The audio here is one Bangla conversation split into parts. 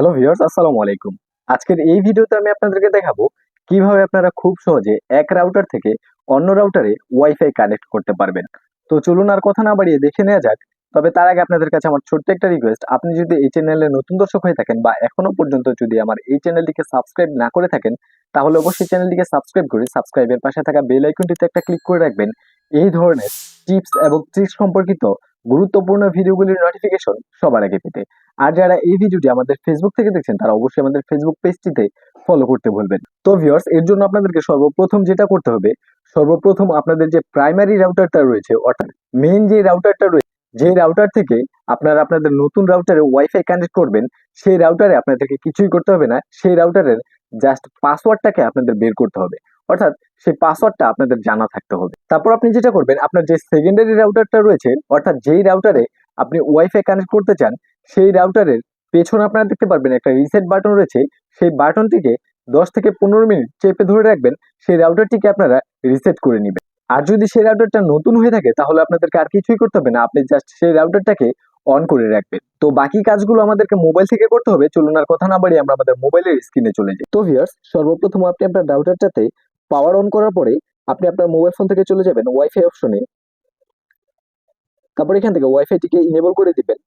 হ্যালো ভিউয়ার্স, আসসালামু আলাইকুম। আজকের এই ভিডিওতে আমি আপনাদেরকে দেখাবো কীভাবে আপনারা খুব সহজে এক রাউটার থেকে অন্য রাউটারে ওয়াইফাই কানেক্ট করতে পারবেন। তো চলুন আর কথা না বাড়িয়ে দেখে নেওয়া যাক, তবে তার আগে আপনাদের কাছে আমার ছোট্ট একটা রিকোয়েস্ট আপনি যদি এই চ্যানেলে নতুন দর্শক হয়ে থাকেন বা এখনও পর্যন্ত যদি আমার এই চ্যানেলটিকে সাবস্ক্রাইব না করে থাকেন, তাহলে অবশ্যই চ্যানেলটিকে সাবস্ক্রাইব করে সাবস্ক্রাইবের পাশে থাকা বেল আইকনটিতে একটা ক্লিক করে রাখবেন। এই ধরনের টিপস এবং ট্রিক্স সম্পর্কিত গুরুত্বপূর্ণ ভিডিওগুলির নোটিফিকেশন সবার আগে পেতে। আর যারা এই ভিডিওটি আমাদের ফেসবুক থেকে দেখছেন, তারা অবশ্যই আমাদের ফেসবুক পেজটিতে ফলো করতে ভুলবেন তো ভিউয়ার্স এর জন্য আপনাদেরকে সর্বপ্রথম যেটা করতে হবে, সর্বপ্রথম আপনাদের যে প্রাইমারি রাউটারটা রয়েছে, অর্থাৎ মেইন যে রাউটারটা রয়েছে যে রাউটার থেকে আপনারা আপনাদের নতুন রাউটারে ওয়াইফাই কানেক্ট করবেন, সেই রাউটারে আপনাদেরকে কিছুই করতে হবে না। সেই রাউটারের জাস্ট পাসওয়ার্ডটাকে আপনাদের বের করতে হবে। অর্থাৎ সেই পাসওয়ার্ডটা আপনাদের জানা থাকতে হবে। তারপর আপনি যেটা করবেন, আপনার যে সেকেন্ডারি রাউটারটা রয়েছে, অর্থাৎ যেই রাউটারে আপনি ওয়াইফাই কানেক্ট করতে চান, সেই রাউটারের পেছনে আপনারা দেখতে পারবেন একটা রিসেট বাটন রয়েছে। সেই বাটনটিকে দশ থেকে পনেরো মিনিট চেপে ধরে রাখবেন, সেই রাউটারটিকে আপনারা রিসেট করে নেবেন। আর যদি সেই রাউটারটা নতুন হয়ে থাকে, তাহলে আপনাদেরকে আর কিছুই করতে হবে না, আপনি জাস্ট সেই রাউটারটাকে অন করে রাখবেন। তো বাকি কাজগুলো আমাদেরকে মোবাইল থেকে করতে হবে, চলুন আর কথা না বাড়িয়ে আমরা আমাদের মোবাইলের স্ক্রিনে চলে যাই। তো ভিউয়ার্স সর্বপ্রথম আপনি আপনার রাউটারটাতে পাওয়ার অন করার পরে আপনি আপনার মোবাইল ফোন থেকে চলে যাবেন ওয়াইফাই অপশনে তারপর এখান থেকে ওয়াইফাইটিকে ইনেবল করে দিবেন।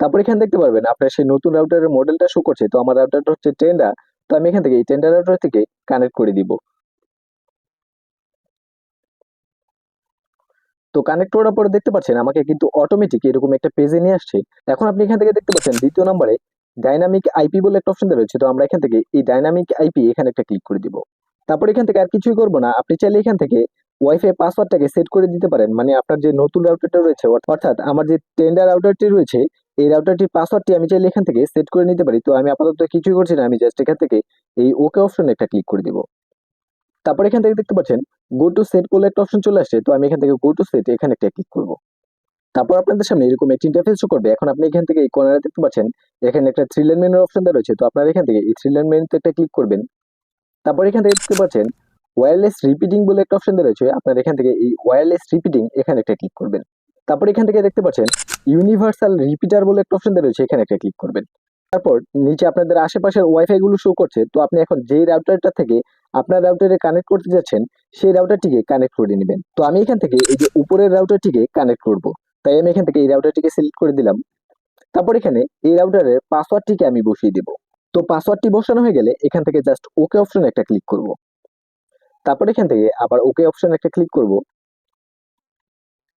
তারপর এখানে দেখতে পারবেন, আপনার সেই নতুন রাউটারের মডেলটা শো করছে। তো আমার রাউটারটা হচ্ছে টেন্ডা তো আমি এখান থেকে এই টেন্ডা রাউটার থেকে কানেক্ট করে দিব। তো কানেক্ট করার পরে দেখতে পাচ্ছেন, আমাকে কিন্তু অটোমেটিক এরকম একটা পেজে নিয়ে আসছে। এখন আপনি এখান থেকে দেখতে পাচ্ছেন, দ্বিতীয় নম্বরে ডাইনামিক আইপি বলে একটা অপশন রয়েছে। তো আমরা এখান থেকে এই ডাইনামিক আইপি এখানে একটা ক্লিক করে দিব। তারপর এখান থেকে আর কিছুই করব না। আপনি চাইলে এখান থেকে ওয়াইফাই পাসওয়ার্ডটাকে সেট করে দিতে পারেন। মানে আপনার যে নতুন রাউটারটা রয়েছে অর্থাৎ আমার যে টেন্ডার রাউটারটি রয়েছে, এই রাউটারটির পাসওয়ার্ডটি আমি চাইলে এখান থেকে সেট করে নিতে পারি। তো আমি আপাতত কিছুই করছি না। আমি জাস্ট এখান থেকে এই ওকে অপশনে একটা ক্লিক করে দিব। তারপর এখান থেকে দেখতে পাচ্ছেন গো টু সেট বলে একটা অপশন চলে আসছে। তো আমি এখান থেকে গো টু সেট এখানে একটা ক্লিক করব। তারপর আপনাদের সামনে এরকম একটি ইন্টারফেস শো করবে। এখন আপনি এখান থেকে এই কর্নারে দেখতে পাচ্ছেন, এখানে একটা থ্রি লাইন মেনুর অপশন দেওয়া রয়েছে। তো আপনারা এখান থেকে এই থ্রি লাইন মেনুতে একটা ক্লিক করবেন। তারপর এখান থেকে দেখতে পাচ্ছেন ওয়্যারলেস রিপিটিং বলে একটা অপশন রয়েছে আপনার এখান থেকে এই ওয়্যারলেস রিপিটিং এখানে একটা ক্লিক করবেন। তারপর এখান থেকে দেখতে পাচ্ছেন ইউনিভার্সাল রিপিটার বলে একটা অপশন রয়েছে এখানে একটা ক্লিক করবেন। তারপর নিচে আপনাদের আশেপাশের ওয়াইফাই গুলো শো করছে, তো আপনি এখন যেই রাউটারটা থেকে আপনার রাউটারে কানেক্ট করতে যাচ্ছেন, সেই রাউটারটিকে কানেক্ট করে নেবেন। তো আমি এখান থেকে এই যে উপরের রাউটারটিকে কানেক্ট করব। তাই আমি এখান থেকে এই রাউটারটিকে সিলেক্ট করে দিলাম। তারপর এখানে এই রাউটারের পাসওয়ার্ডটিকে আমি বসিয়ে দেব। তো পাসওয়ার্ডটি বসানো হয়ে গেলে এখান থেকে জাস্ট ওকে অপশন একটা ক্লিক করব। তারপর এখান থেকে আবার ওকে অপশন একটা ক্লিক করব।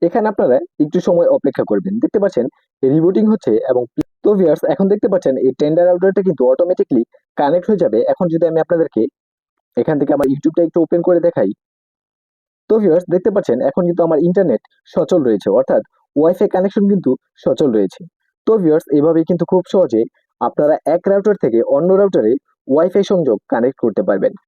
এখানে আপনারা একটু সময় অপেক্ষা করবেন। দেখতে পাচ্ছেন রিবুটিং হচ্ছে এবং তো ভিউয়ার্স এখন দেখতে পাচ্ছেন এই টেন্ডার রাউটারটা কিন্তু অটোমেটিকলি কানেক্ট হয়ে যাবে। এখন যদি আমি আপনাদেরকে এখান থেকে আমার ইউটিউবটা একটু ওপেন করে দেখাই। তো ভিউয়ার্স দেখতে পাচ্ছেন, এখন কিন্তু আমার ইন্টারনেট সচল রয়েছে। অর্থাৎ ওয়াইফাই কানেকশন কিন্তু সচল রয়েছে। তো ভিউয়ার্স এভাবেই কিন্তু খুব সহজে আপনারা এক রাউটার থেকে অন্য রাউটারে ওয়াইফাই সংযোগ কানেক্ট করতে পারবেন।